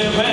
தேவை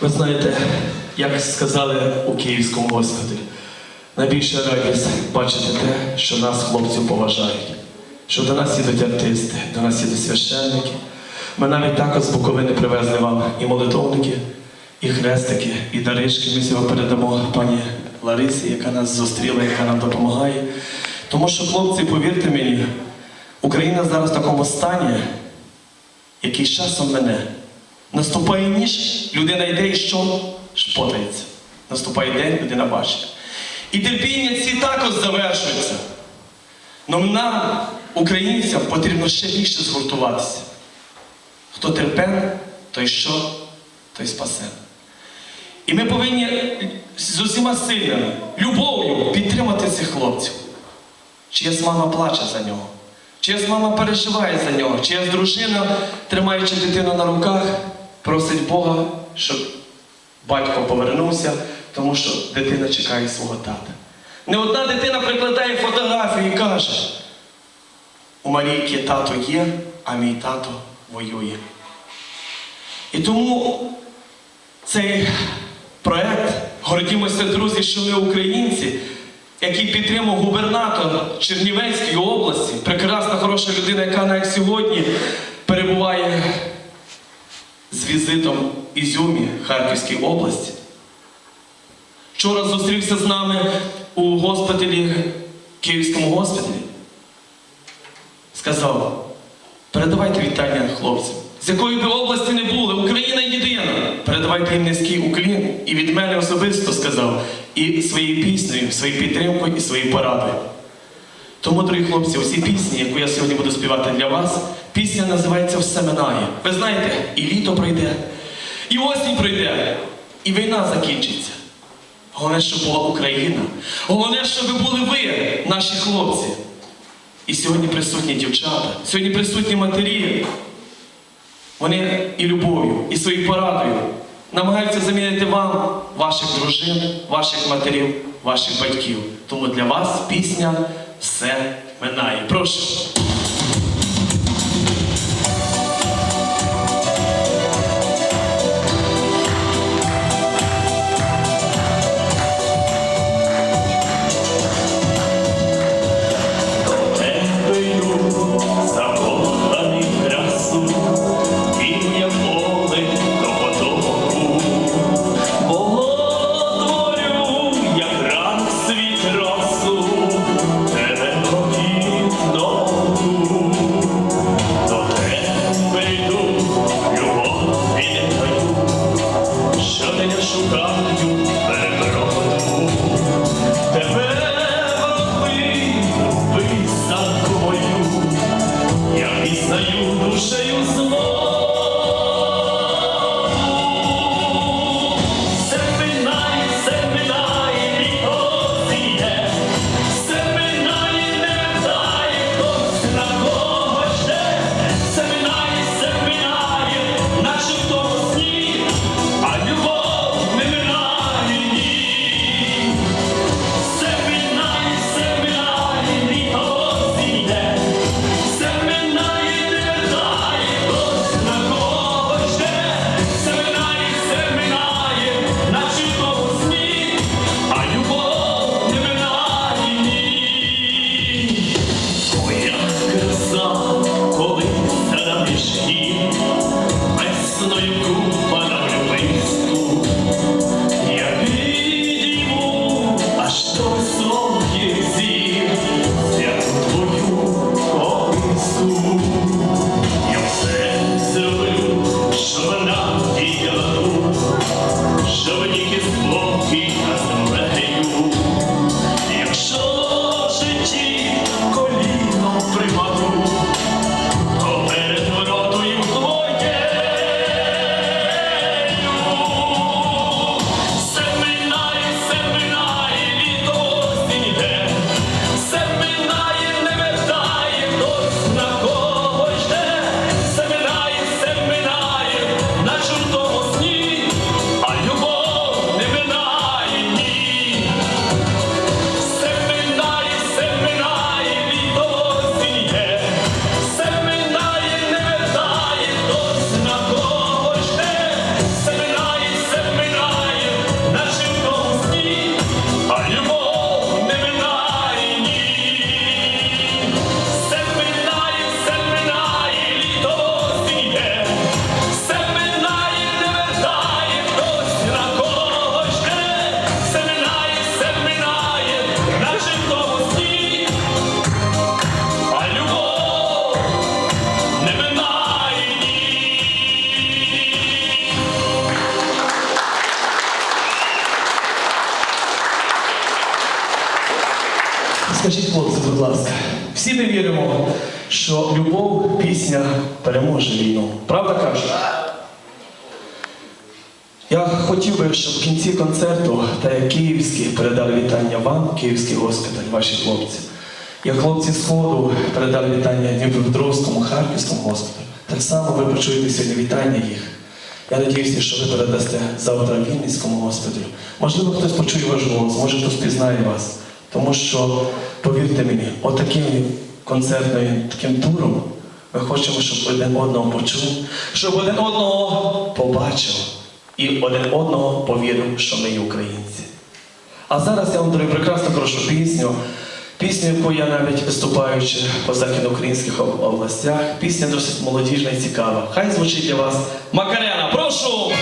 Ви знаєте, як сказали у Київському госпіталі, найбільша радість бачити те, що нас хлопців поважають, що до нас їдуть артисти, до нас їдуть священники. Ми навіть також з Буковини привезли вам і молитовники, і хрестики, і даришки. Ми сьогодні передамо пані Ларисі, яка нас зустріла, яка нам допомагає. Тому що, хлопці, повірте мені, Україна зараз в такому стані, який часом мене. Наступає ніж, людина йде і що? Шпотається. Наступає день, людина бачить. І терпіння ці також завершуються. Но нам, українцям, потрібно ще більше згуртуватися. Хто терпен, той що, той спасе. І ми повинні з усіма силами, любов'ю підтримати цих хлопців. Чиясь мама плаче за нього, чиясь мама переживає за нього, чиясь дружина, тримаючи дитину на руках, просить Бога, щоб батько повернувся, тому що дитина чекає свого тата. Не одна дитина прикладає фотографію і каже: у Марійки тато є, а мій тато воює. І тому цей проект Гордімося, друзі, що ми українці. який підтримав губернатор Чернівецької області, прекрасна хороша людина, яка навіть сьогодні перебуває візитом Ізюмі Харківській області. Вчора зустрівся з нами у госпіталі, Київському госпіталі. Сказав, передавайте вітання хлопцям. З якої би області не були, Україна єдина. Передавайте їм низький уклін. І від мене особисто сказав, і своєю піснею, своєю підтримкою, і своєю порадою. Тому, дорогі хлопці, усі пісні, яку я сьогодні буду співати для вас, пісня називається Все минає. Ви знаєте, і літо пройде, і осінь пройде, і війна закінчиться. Головне, щоб була Україна. Головне, щоб були ви, наші хлопці. І сьогодні присутні дівчата, сьогодні присутні матері. Вони і любов'ю, і своєю порадою намагаються замінити вам, ваших дружин, ваших матерів, ваших батьків. Тому для вас пісня все минає. Прошу. Скажіть, хлопці, будь ласка, всі ми віримо, що любов, пісня переможе війну. Правда кажуть? Я хотів би, щоб в кінці концерту, та як київські передали вітання вам, київський госпіталь, ваші хлопці. Як хлопці Сходу передали вітання Дніпропетровському, Харківському госпіталю. Так само ви почуєте сьогодні вітання їх. Я надіюся, що ви передасте завтра Вінницькому госпіталю. Можливо, хтось почує ваш голос, може хтось пізнає вас. Тому що, повірте мені, отаким концертним таким туром ми хочемо, щоб один одного почув, щоб один одного побачив і один одного повірив, що ми є українці. А зараз я вам даю прекрасно прошу пісню. Пісню, яку я навіть виступаючи по західноукраїнських областях, пісня досить молодіжна і цікава. Хай звучить для вас Макарена, прошу!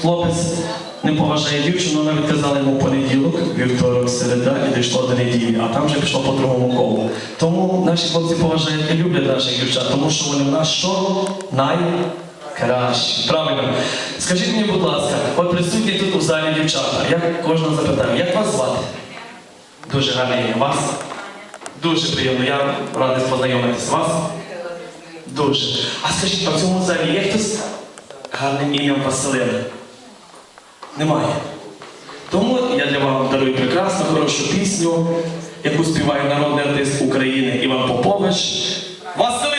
хлопець не поважає дівчину, навіть казали йому понеділок, вівторок, середа і дійшло до неділі, а там вже пішло по другому колу. Тому наші хлопці поважають і люблять наших дівчат, тому що вони в нас що найкращі. Правильно. Скажіть мені, будь ласка, от присутні тут у залі дівчата. Я кожного запитаю, як вас звати? Дуже гарне ім'я. Вас? Дуже приємно. Я радий познайомитися вас. Дуже. А скажіть, а в цьому залі є хтось гарним ім'ям Василина? Немає. Тому я для вас дарую прекрасну, хорошу пісню, яку співає народний артист України Іван Попович. Василин!